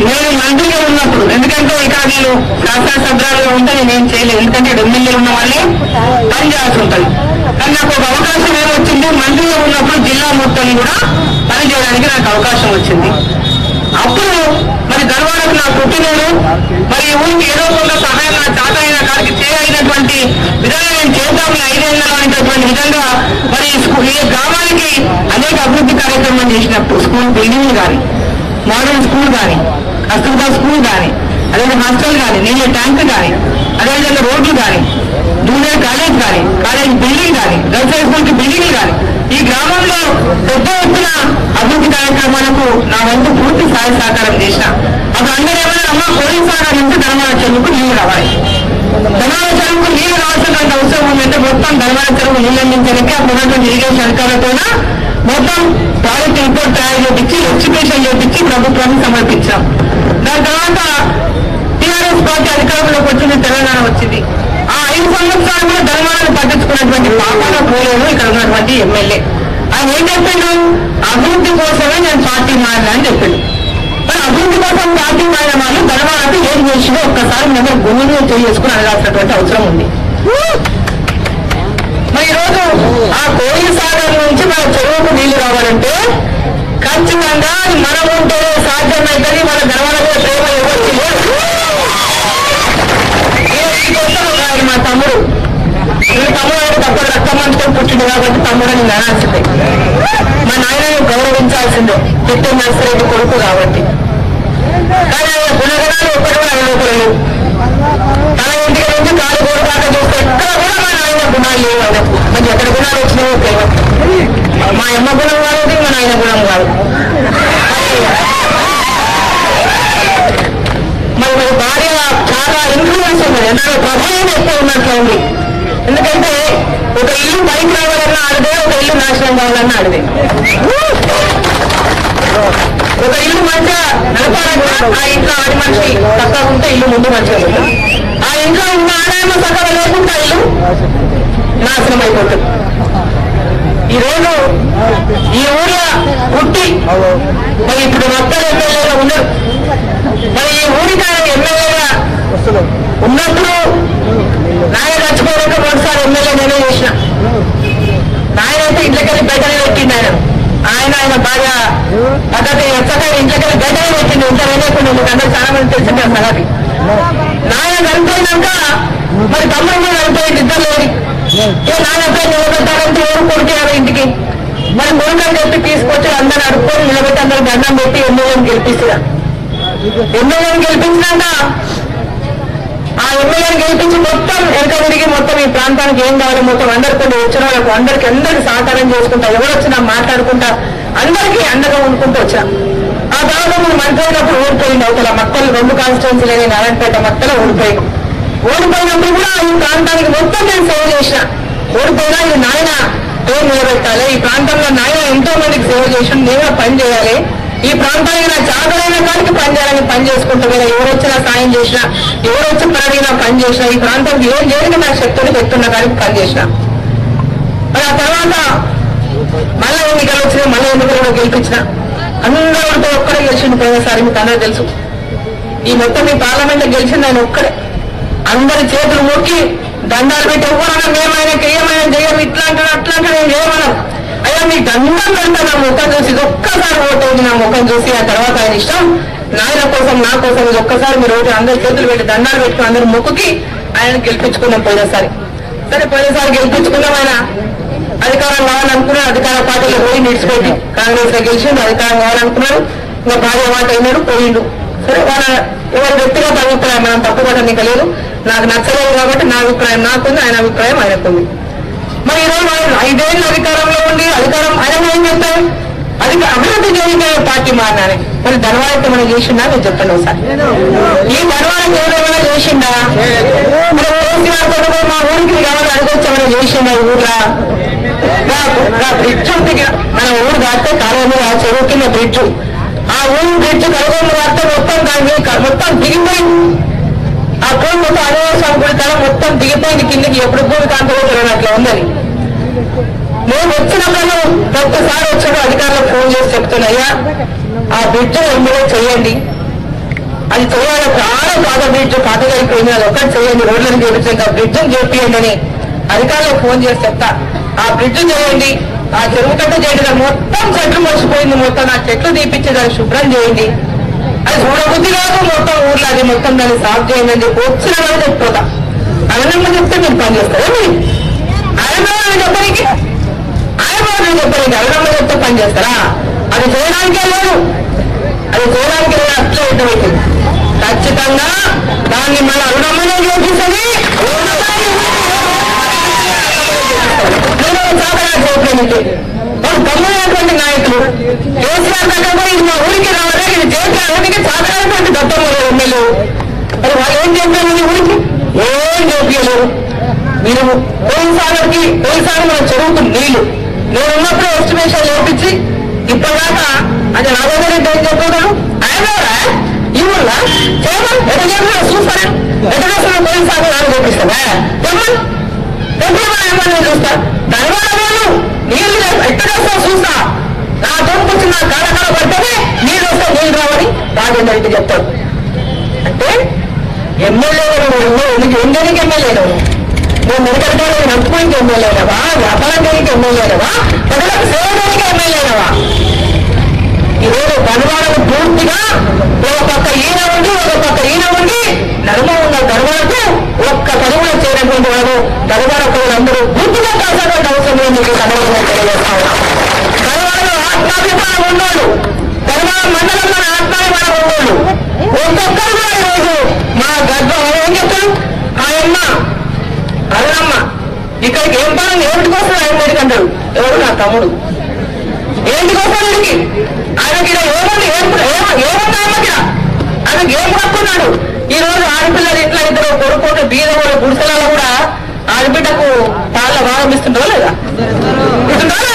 నేను మంత్రిగా ఉన్నప్పుడు ఎందుకంటే ఇక నేను శాసనసభ్యులుగా ఉంటే నేనేం చేయలేదు. ఎందుకంటే ఎమ్మెల్యే ఉన్న వాళ్ళే పని చేయాల్సి ఉంటుంది. కానీ నాకు ఒక అవకాశం ఏమొచ్చింది మంత్రిగా ఉన్నప్పుడు జిల్లా మొత్తం కూడా పని చేయడానికి నాకు అవకాశం వచ్చింది. అప్పుడు మరి గర్వాలకు నా పుట్టినోడు మరి ఊరికి ఏదో కొంత సహాయం నా తాత అయిన కాడికి చేయగలిగినటువంటి విధంగా నేను చేద్దాం ఐదేళ్ళలో అనేటటువంటి విధంగా మరి ఈ ఈ గ్రామానికి అనేక అభివృద్ధి కార్యక్రమం చేసినప్పుడు స్కూల్ బిల్డింగ్ కానీ మోడల్ స్కూల్ కానీ కస్తూర్బా స్కూల్ కానీ అదేవిధంగా హాస్టల్ కానీ నీళ్ళ ట్యాంక్ కానీ అదేవిధంగా రోడ్లు కానీ జూనియర్ కాలేజ్ కానీ కాలేజ్ బిల్డింగ్ కానీ గర్ల్స్ హై స్కూల్ బిల్డింగ్లు కానీ ఈ గ్రామంలో పెద్ద ఎత్తున అభివృద్ధి కార్యక్రమాలకు నా వంతు పూర్తి సహాయ సహకారం చేసిన అప్పుడు అందరూ ఏమైనా అమ్మ పోలీస్ సాగర్ నుంచి ధర్మాల చెరువుకు నీళ్ళు రావాలి. ధర్మాల చెరువుకు నీళ్ళు రావాల్సినటువంటి అవసరం ఉందంటే మొత్తం ధర్మాల చెరువు నీళ్ళు అందించడానికి అప్పుడు ఇరిగేషన్ అధికారులతో మొత్తం ప్రాజెక్ట్ రిపోర్ట్ తయారు చేపించి ఎక్స్టిమేషన్ చేపించి ప్రభుత్వానికి సమర్పించాం. దాని తర్వాత టీఆర్ఎస్ పార్టీ అధికారంలోకి వచ్చింది తెలంగాణ వచ్చింది. ఆ ఐదు సంవత్సరాలు కూడా ధర్మాలను పట్టించుకున్నటువంటి పాపాల పోలేదు ఇక్కడ ఉన్నటువంటి ఎమ్మెల్యే. ఆయన ఏం చెప్పిండు? అభివృద్ధి కోసమే నేను పార్టీ మారినా అని చెప్పిండు. మరి అభివృద్ధి కోసం పార్టీ మారిన వాళ్ళు ధర్మాలకు ఏం చేసిందో ఒక్కసారి మేము గుండె తెలియజేసుకుని అడగాల్సినటువంటి అవసరం ఉంది. మరి ఈరోజు ఆ కోయిల సాగర్ నుంచి మన చెరువుకు నీళ్ళు రావాలంటే ఖచ్చితంగా మనం సాధ్యం సాధ్యమైందని మన ధర్మాల మీద ప్రేమ ఇవ్వచ్చు మా తమ్ముడు. ఈ తమ్ముడు అయితే తప్ప రక్తమంతో పుట్టింది కాబట్టి తమ్ముడు నేను అనాల్సిందే మా నాయనని గౌరవించాల్సిందే పెట్టి నర్సరీ కొడుకు కాబట్టి. కానీ ఆయన గుణగణాలు ఒక్కటి కూడా ఆయన లోపల తన ఇంటికి నుంచి కాలు గోడ దాకా చూస్తే ఎక్కడ కూడా మా నాయన గుణాలు లేవు ఆయనకు మరి ఎక్కడ గుణాలు వచ్చినాయో మా అమ్మ గుణం కాదు మా నాయన గుణం కాదు. మరి మరి భార్య చాలా ఇన్ఫ్లుయెన్స్ ఉన్నది ఎందుకంటే ప్రభావం ఎక్కువ ఉన్నట్లు ఉంది. ఎందుకంటే ఒక ఇల్లు పైకి రావాలన్నా ఆడదే ఒక ఇల్లు నాశనం కావాలన్నా ఆడదే. ఒక ఇల్లు మంచిగా నడపాలన్నా ఆ ఇంట్లో ఆడి మనిషి చక్కగా ఉంటే ఇల్లు ముందు మంచిగా ఆ ఇంట్లో ఉన్న ఆడాయమ చక్కగా లేకుండా ఇల్లు నాశనం అయిపోతుంది. ఈ రోజు ఈ ఊర్లో పుట్టి మరి ఇప్పుడు మొత్తం ఉన్నారు మరి ఈ ఊరికి ఆయన ఎమ్మెల్యేగా ఉన్నప్పుడు నాయన చచ్చిపోయాక ఒకసారి ఎమ్మెల్యే నేనే చేసిన నాయన అయితే ఇంట్లోకెళ్ళి బయటనే పెట్టిండు ఆయన ఆయన ఆయన బాగా పద్ధతి చక్కగా ఇంట్లోకెళ్ళి బయటనే పెట్టిండు ఇంత వేయకుండా మీకు అందరూ చాలా మంది తెలిసింది ఆ సంగతి నాయన చనిపోయినాక మరి తమ్ముడు కూడా చనిపోయింది ఇద్దరు లేని ఏ నాన్నపై నిలబెట్టాలంటే ఎవరు కొడుకున్నారు ఇంటికి మరి కొడుకని చెప్పి తీసుకొచ్చి అందరూ అడుక్కొని నిలబెట్టి అందరూ దండం పెట్టి ఎమ్మెల్యేని గెలిపిస్తున్నారు ఎమ్మెల్యేని గెలిపించినాక ఆ ఎమ్మెల్యేని గెలిపించి మొత్తం వెనక తిరిగి మొత్తం ఈ ప్రాంతానికి ఏం కావాలి? మొత్తం అందరికీ వచ్చిన వాళ్ళకు అందరికి అందరికి సహకారం చేసుకుంటా ఎవరు వచ్చినా మాట్లాడుకుంటా అందరికీ అండగా ఉండుకుంటూ వచ్చా. ఆ తర్వాత మనం మంత్రి అయినప్పుడు ఓడిపోయింది అవతల మక్కలు రెండు కాన్స్టిట్యున్సీ లేని నారాయణపేట మక్కలో ఓడిపోయింది ఓడిపోయినప్పుడు కూడా ఈ ప్రాంతానికి మొత్తం నేను సేవ చేసిన. ఓడిపోయినా ఈ నాయన పేరు నిలబెట్టాలి ఈ ప్రాంతంలో నాయన ఎంతో మందికి సేవ చేసి నేను పని చేయాలి. ఈ ప్రాంతానికి నా చాకరైన కాడికి పని చేయాలని పని చేసుకుంటూ కదా ఎవరు వచ్చినా సాయం చేసినా ఎవరు వచ్చి పరడినా పని చేసినా ఈ ప్రాంతానికి ఏం చేయడానికి నా శక్తులు పెట్టున్న కాడికి పని చేసిన. మరి ఆ తర్వాత మళ్ళీ ఎన్నికలు వచ్చినాయి మళ్ళీ ఎన్నికల్లో గెలిపించిన. అందరితో ఒక్కడే గెలిచింది పోయినసారి మీకు అందరూ తెలుసు. ఈ మొత్తం ఈ పార్లమెంట్ గెలిచింది ఆయన ఒక్కడే. అందరి చేతులు మొక్కి దండాలు పెట్టి ఎవరైనా మేమైనా ఏమైనా చేయం ఇట్లా అంటారు అట్లా అంటారు నేను అయ్యా మీ దండం పెడతా నా ముఖం చూసి ఇది ఒక్కసారి ఓటేది నా ముఖం చూసి ఆ తర్వాత ఆయన ఇష్టం. నాయన కోసం నా కోసం ఇది ఒక్కసారి మీరు ఓటు అందరు చేతులు పెట్టి దండాలు పెట్టుకుని అందరు మొక్కుకి ఆయన గెలిపించుకున్నాం పోయినసారి. సరే పోయినసారి గెలిపించుకున్నాం ఆయన. అధికారం కావాలనుకున్నారు అధికార పార్టీలో పోయి నిడిచిపెట్టి కాంగ్రెస్లో గెలిచిండు అధికారం కావాలనుకున్నారు ఇంకా భార్య మాట అయినాడు పోయిండు. సరే వాళ్ళ ఎవరి వ్యక్తిగత అభిప్రాయం మనం తప్పుపడడానికి లేదు. నాకు నచ్చలేదు కాబట్టి నా అభిప్రాయం నాకుంది ఆయన అభిప్రాయం ఆయనకుంది. మరి ఈరోజు ఐదేళ్ళు అధికారంలో ఉండి అధికారం ఆయన ఏం చెప్తారు? అది అభివృద్ధి చేయడానికి పార్టీ మారినాని మరి ధనవాళ్ళకి మనం చేసిండా? నేను చెప్తాను ఒకసారి. ఈ ధనవాళ్ళకి ఏమైనా చేసిండా? మరి కేసీఆర్ కొడుకు మా ఊరికి ఎవరు అడగొచ్చు ఏమైనా చేసిండా ఈ ఊర్లో? బ్రిడ్జ్ ఉంది. మన ఊరు దాటితే కాలువ ఆ చెరువు కింద బ్రిడ్జ్ ఆ ఊరు బ్రిడ్జ్ కలుగొండ దాటితే మొత్తం దాన్ని మొత్తం దిగిపోయింది. ఆ ఒక మొత్తం అనివాసం మొత్తం దిగిపోయింది కిందకి. ఎప్పుడు భూమి కాంతపోతుంది అట్లా ఉందని. నేను వచ్చినప్పుడు ఒక్కసారి వచ్చాడు అధికారులకు ఫోన్ చేసి చెప్తున్నాయ్యా ఆ బ్రిడ్జ్ ఎమ్మెల్యే చేయండి అది చేయాలి చాలా పాత బ్రిడ్జ్ పాతగా అయిపోయింది. అది ఒక్కటి చేయండి రోడ్లను చేపించాక బ్రిడ్జ్ చేపియండి అని అధికారులకు ఫోన్ చేసి చెప్తా. ఆ బ్రిడ్జ్ చేయండి. ఆ చెరువు కట్ట చేయండి. మొత్తం చెట్లు మర్చిపోయింది. మొత్తం ఆ చెట్లు తీపించి దాన్ని శుభ్రం చేయండి. అది చూడబుద్ధి కాదు మొత్తం ఊర్లో అది మొత్తం దాన్ని సాఫ్ చేయండి అని చెప్పి వచ్చిన వాళ్ళు చెప్పుకోదా అన్నమ్మ చెప్తే మీరు పని చేస్తారా మీరు ఆయన చెప్పడానికి ఆయన చెప్పడానికి అన్నమ్మ చెప్తే పని చేస్తారా? అది చేయడానికే లేదు అది చేయడానికి లేదు అట్లా యుద్ధమైతుంది ఖచ్చితంగా దాన్ని మన అరుణమ్మనే చేపిస్తుంది నేను చాతగా చేయడానికి వాళ్ళు గమ్మైనటువంటి నాయకులు కేసీఆర్ ఇది మా ఊరికి రావాలి ఇది చేసేదానికి చాతమైనటువంటి దత్తమ్మ ఎమ్మెల్యే మరి వాళ్ళు ఏం చెప్పారు ఈ ఊరికి ఏం చెప్పలేరు మీరు పోయినసారికి పోయినసారి మన చెరువుకు నీళ్ళు నేను ఉన్నప్పుడు ఎస్టిమేషన్ లేపించి ఇప్పటిదాకా అది నాగోదరెడ్డి ఏం చెప్తున్నాడు ఆయన ఎవరా? ఈ చేయమని ఎక్కడ చేస్తున్నా చూస్తాను ఎక్కడ చేస్తున్నా పోయినసారి నాకు చూపిస్తావా చెప్పమని ఎప్పుడు ఏమని చూస్తా దానివల్ల నేను నీళ్ళు ఎక్కడ వస్తా చూస్తా నా తోపుకొచ్చి నా కాళ్ళ కాళ్ళ పడితేనే నీళ్ళు వస్తే నీళ్ళు రావని రాజేంద్ర రెడ్డి చెప్తాడు. అంటే ఎమ్మెల్యే ఎందుకు ఎందుకు ఎమ్మెల్యే నువ్వు మెడికల్ నడుపుకోనికి ఎమ్మెల్యేనవా వ్యాపారం చేయడానికి ఎమ్మెల్యేనవా ప్రజలకు సేవడానికి ఎమ్మెల్యేనవా ఈరోజు ధనవాడలు పూర్తిగా ఒక పక్క ఈయన ఉండి ఒక పక్క ఈయన ఉండి నడుమ ఉన్న ధనవాడకు ఒక్క పదవులో చేరినటువంటి వారు ధనవాడ ప్రజలందరూ పూర్తిగా కాల్సినటువంటి అవసరం లేదు మీకు సమాజంలో తెలియజేస్తా ఆత్మాభిమానం మండలం మన మండలంలో ఆత్మాభిమానం ఉన్నోళ్ళు ఒక్కొక్కరు కూడా ఈరోజు మా గర్భం ఏం చెప్తారు? ఆయమ్మ అరుణమ్మ ఇక్కడికి ఏం పని ఏమిటికోసం ఆయన మీదకి అంటారు? ఎవరు? నా తమ్ముడు. ఏంటికోసం వీడికి? ఆయనకి ఇలా ఏముంది ఏముంది ఆయనకి ఆయనకి ఏం పట్టుకున్నాడు ఈ రోజు ఆడపిల్లలు ఇంట్లో ఇద్దరు కొడుకుంటే బీద కూడా గుడిసెలలో కూడా ఆడబిడ్డకు పాల భాగం ఇస్తుంటారా లేదా? ఇస్తుంటారా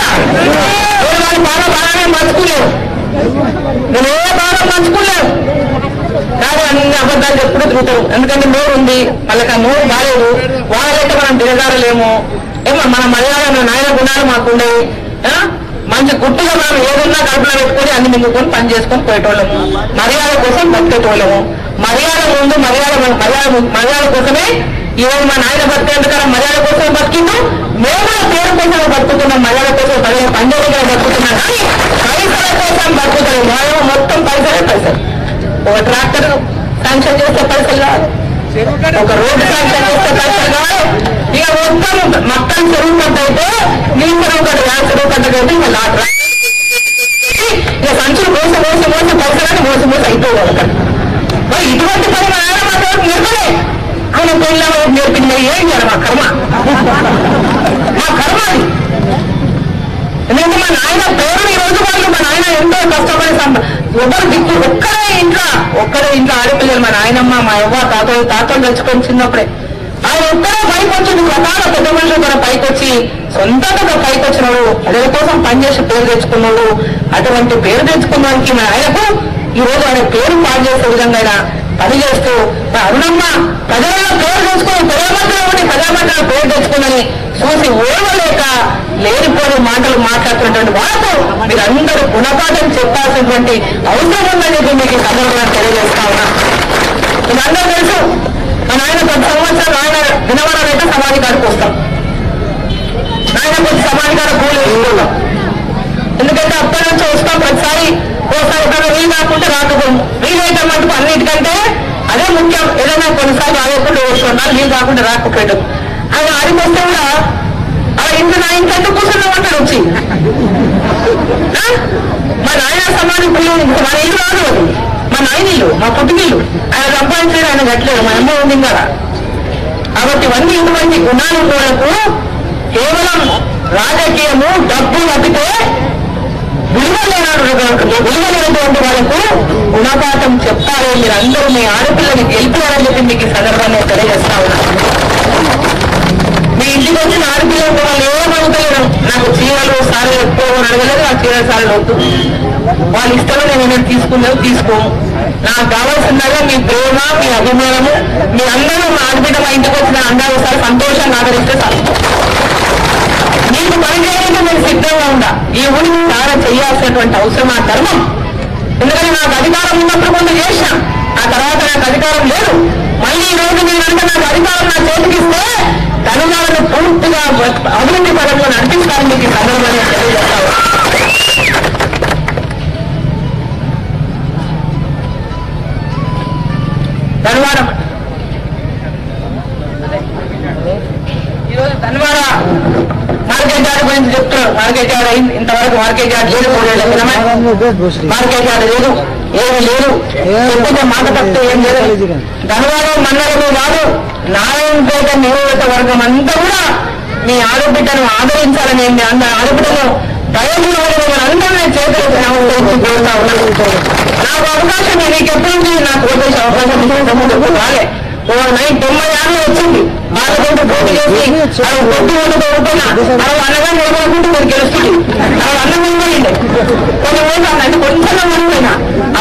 వాళ్ళు బాగా బాగానే పాల నేను ఏ బాగా పంచుకోలేవు కానీ అన్ని అబద్ధాలు ఎప్పుడు తిరుగుతారు ఎందుకంటే నోరు ఉంది వాళ్ళకి ఆ నోరు బాగాలేదు వాళ్ళైతే మనం దిగజారలేము. ఏమో మన మలయాళం నాయన గుణాలు మాకుండేవి. మంచి గుట్టుగా మనం ఏదున్నా కడుపులో పెట్టుకొని అన్ని మింగుకొని పని చేసుకొని పోయేటోళ్ళము. మర్యాద కోసం బతికేటోళ్ళము. మర్యాద ముందు మర్యాద మర్యాద మర్యాద కోసమే ఈరోజు మా నాయన బతికేందుకు మర్యాద కోసం బతికిందో మేము కూడా పేరు కోసం బతుకుతున్నాం మర్యాద కోసం పని పండుగగా బతుకుతున్నాం కానీ పైసల కోసం బతుకుతాం మేము మొత్తం పైసలే పైసలు. ఒక ట్రాక్టర్ శాంక్షన్ చేస్తే పైసలు కాదు. ఒక రోడ్డు శాంక్షన్ చేస్తే పైసలు కాదు. ఇక మొత్తం మొత్తం చెరువు పంట అయితే నీళ్ళు చెరువు పంట వేల చెరువు పంట అయితే ఇంకా ఆ ట్రాక్టర్ ఇక సంచులు మోస మోస మోస పైసలని మోస మోస అయిపోవాలి అక్కడ. మరి ఇటువంటి పని మా ఆయన మా తోటి నేర్పలే ఆయన పెళ్ళ నేర్పింది ఏం చేయాలి మా కర్మ? మా కర్మ అది. ఎందుకంటే మా నాయన పేరు ఈ రోజు వాళ్ళు మా నాయన ఎంతో కష్టపడి సంప- ఎవరు దిక్కు ఒక్కడే ఇంట్లో ఒక్కడే ఇంట్లో ఆడపిల్లలు మా నాయనమ్మ మా అవ్వ తాతలు తాతలు తెచ్చుకొని చిన్నప్పుడే. ఆయన ఒక్కడే పైకి వచ్చింది రకాల పెద్ద మనుషులు కూడా పైకి వచ్చి సొంతంగా పైకి వచ్చినాడు అదే కోసం పనిచేసి పేరు తెచ్చుకున్నాడు అటువంటి పేరు తెచ్చుకున్నానికి మా ఆయనకు ఈ రోజు ఆయన పేరు పాడు చేసే విధంగా పని చేస్తూ మా అరుణమ్మ ప్రజలను పేరు తెచ్చుకుని ప్రజామంత్రి ఉండి ప్రజామంత్రిలో పేరు తెచ్చుకుని చూసి ఓడలేక లేనిపోని మాటలు మాట్లాడుతున్నటువంటి వాళ్ళకు మీరందరూ గుణపాఠం చెప్పాల్సినటువంటి అవసరం ఉందని చెప్పి మీకు ఈ సందర్భంగా తెలియజేస్తా ఉన్నా. మీరందరూ తెలుసు మా నాయన పది సంవత్సరాలు ఆయన వినవడాలైతే సమాధికారికి వస్తాం. నాయన కొద్ది సమాధికార కూలి వేసుకున్నాం ఎందుకంటే అప్పటి నుంచి వస్తాం ప్రతిసారి ఒకసారి ఎప్పుడైనా వీలు కాకుంటే వీలు వీలైతే మటుకు అన్నిటికంటే అదే ముఖ్యం. ఏదైనా కొన్నిసార్లు రాయకుండా వస్తున్నాను వీలు కాకుండా రాకపోయాడు అవి ఆడికి వస్తే కూడా అలా ఇంత నా ఇంత కూర్చున్నాం వచ్చి. మా నాయన సమాజం పిల్లలు ఇంకా మన ఇల్లు రాదు అది. మా నాయన ఇల్లు మా పుట్టినిల్లు ఆయన సంపాదించలేదు ఆయన కట్టలేదు. మా అమ్మ ఉంది కదా కాబట్టి ఇవన్నీ ఇటువంటి గుణాలు కూడా కేవలం రాజకీయము డబ్బు తప్పితే విలువలేనటువంటి వాళ్ళకు గుణపాఠం చెప్తారు మీరందరూ మీ ఆడపిల్లని గెలిపారని చెప్పి మీకు ఈ సందర్భంగా తెలియజేస్తా ఉన్నాను. మీ ఇంటికి వచ్చిన ఆడపిల్లలు కూడా ఏమవుతలేరు నాకు చీరలు సార్లు ఎక్కువ అడగలేదు ఆ చీరల సార్లు వద్దు. వాళ్ళ ఇష్టంలో నేను ఏమైనా తీసుకున్నాను తీసుకోము నాకు కావాల్సిందగా మీ ప్రేమ మీ అభిమానము మీ అందరూ మా ఆడబిడ్డ మా ఇంటికి వచ్చిన అందరూ ఒకసారి సంతోషంగా ఆదరిస్తే చాలు. మీకు నేను సిద్ధంగా ఉండా. ఈ ఊరికి సార చేయాల్సినటువంటి అవసరం ఆ ధర్మం. ఎందుకంటే నాకు అధికారం ఉన్నప్పుడు కొంత చేసిన. ఆ తర్వాత నాకు అధికారం లేదు. మళ్ళీ ఈ రోజు నేనంటే నాకు అధికారం నా చేతికిస్తే ఇస్తే పూర్తిగా అభివృద్ధి పరంలో నడిపిస్తాను మీకు ఈ సందర్భంగా తెలియజేస్తాను. ధన్వాడ ఈరోజు ధన్వాడ గురించి చెప్తున్నారు? మార్కెట్ యార్డ్ అయింది. ఇంతవరకు మార్కెట్ యార్డ్ లేదు. మూడేళ్ళ క్రితమే మార్కెట్ యార్డ్ లేదు. ఏమి లేదు. చెప్పిన మాట తప్పితే ఏం లేదు. ధనవారం మండలమే కాదు నారాయణపేట నియోజకవర్గం అంతా కూడా మీ ఆడబిడ్డను ఆదరించాలని అంద ఆడబిడ్డను కోరుతా ఉన్నాను. నాకు అవకాశం నేను నీకు నుంచి నాకు అవకాశం ఇంతకుముందు రాలే. నైన్ తొంభై ఏళ్ళు వచ్చింది. బాలకుంటూ పోటీ చేసి అవి కొట్టి ఓటుతో ఉంటున్నా అవి అన్నగా నిలబడుకుంటూ మీరు గెలుస్తుంది. అవి అన్నం నిలబడింది కొన్ని అంటే కొంచెం నిలబడిపోయినా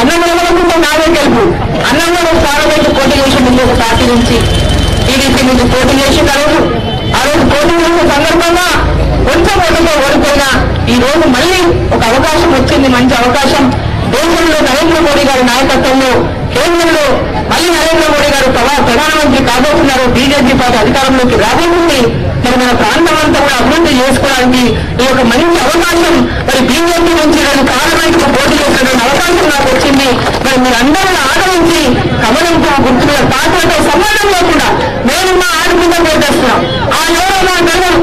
అన్నం నిలబడుకుంటే నాదే గెలుపు. అన్నం కూడా పార్లమెంట్ పోటీ చేసి ముందు ఒక పార్టీ నుంచి టీడీపీ నుంచి పోటీ చేసి రోజు ఆ రోజు పోటీ చేసే సందర్భంగా కొంచెం ఓటుతో ఓడిపోయినా ఈ రోజు మళ్ళీ ఒక అవకాశం వచ్చింది మంచి అవకాశం. దేశంలో నరేంద్ర మోడీ గారి నాయకత్వంలో కేంద్రంలో మళ్ళీ నరేంద్ర మోడీ గారు ప్రధానమంత్రి కాబోతున్నారు బీజేపీ పార్టీ అధికారంలోకి రాబోతుంది. మరి మన ప్రాంతం అంతా కూడా అభివృద్ధి చేసుకోవడానికి ఈ యొక్క మంచి అవకాశం మరి బీజేపీ నుంచి నేను పార్లమెంట్ పోటీ చేసినటువంటి అవకాశం నాకు వచ్చింది. మరి మీరందరూ ఆదరించి కమలంతో గుర్తున్న పార్టీలతో సంబంధం లేకుండా నేను మా ఆడపిల్ల పోటేస్తున్నాం ఆ ఎవరో మా గర్వం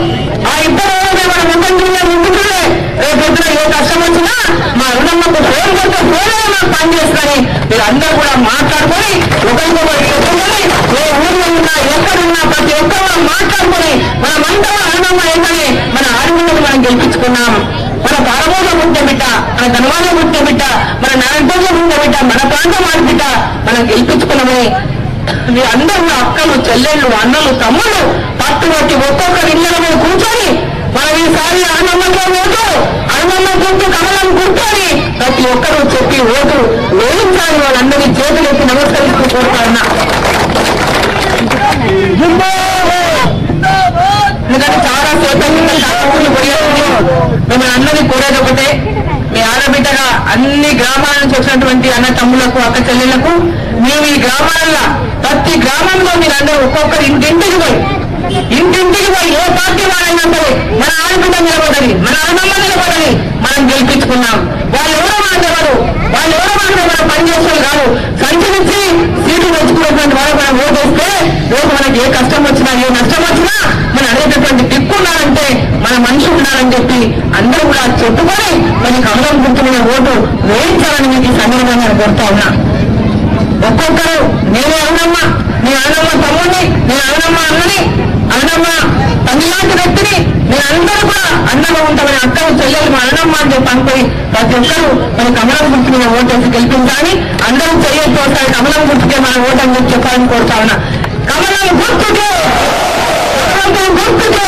ఆ ఇద్దరు ఎవరైతే మన ముఖం కింద ముందుకునే రేపు పొద్దున ఏ కష్టం వచ్చినా మా రుణమ్మకు ఫోన్ కొడితే ఫోన్లో మాకు పనిచేస్తారని మీరు అందరూ కూడా మాట్లాడుకొని ఒకరికొకరు చెప్పుకొని ఏ ఊర్లో ఉన్నా ఎక్కడున్నా ప్రతి ఒక్కరు మాట్లాడుకొని మన మంట అరుణమ్మ మన ఆడపిల్లకు మనం గెలిపించుకున్నాం. మన పారబోధ ముద్ద బిడ్డ మన ధనవాద ముద్ద బిడ్డ మన నారాయణ ముద్ద బిడ్డ మన ప్రాంతం ఆడబిడ్డ మనం గెలిపించుకున్నామని మీరు అక్కలు చెల్లెళ్ళు అన్నలు తమ్ముళ్ళు పట్టుబట్టి ఒక్కొక్కరి ఇళ్ళ మీద కూర్చొని ఈసారి అన్నమ్మతో ఓటు అన్నమ్మ గుర్తు కమలం గుర్తని ప్రతి ఒక్కరూ చెప్పి ఓటు వేయించాలి వాళ్ళందరి చేతులెత్తి నమస్కరిస్తూ కోరుతారన్నా ఎందుకంటే చాలా సేపు మిమ్మల్ని అందరినీ కోరేది ఒకటే ఆడబిడ్డగా అన్ని గ్రామాల నుంచి వచ్చినటువంటి అన్న తమ్ములకు అక్క చెల్లెళ్ళకు మేము ఈ గ్రామాలలో ప్రతి గ్రామంలో మీరందరూ ఒక్కొక్కరు ఇంటింటికి పోయి ఇంటింటికి పోయి ఏ పార్టీ వాళ్ళైనా సరే మన ఆడబిడ్డ నిలబడని మన అన్నమ్మ నిలబడని మనం గెలిపించుకున్నాం. వాళ్ళు ఎవరో మనకు ఎవరు వాళ్ళు ఎవరో మనకు మనం పనిచేసేది కాదు. సంచరించి సీట్లు తెచ్చుకున్నటువంటి వాళ్ళు మనం ఓటేస్తే రేపు మనకి ఏ కష్టం వచ్చినా ఏ నష్టం వచ్చినా మనం అనేటటువంటి దిక్కున్నారంటే మన మనిషి ఉన్నారని చెప్పి అందరూ కూడా చెప్పుకొని మనకి అమలం గుర్తున్న ఓటు వేయించాలని మీకు సందర్భంగా కోరుతా ఉన్నా. ఒక్కొక్కరు నేను అన్నమ్మ నీ అన్నమ్మ తమ్ముడిని నేను అన్నమ్మ అన్నని అన్నమ్మ తల్లిలాంటి వ్యక్తిని నేనందరూ కూడా అన్నగా ఉంటామని అక్కలు చెల్లెలు మా అన్నమ్మ అని చెప్పి అనుకుని ప్రతి ఒక్కరూ మన కమలం గుర్తు మీద ఓటేసి గెలిపించాలని అందరూ చెయ్యొచ్చు ఒకసారి కమలం గుర్తుకే మన ఓటు చెప్పి చెప్పాలని కోరుతా ఉన్నా. కమలం గుర్తుకే కమలం గుర్తుకే.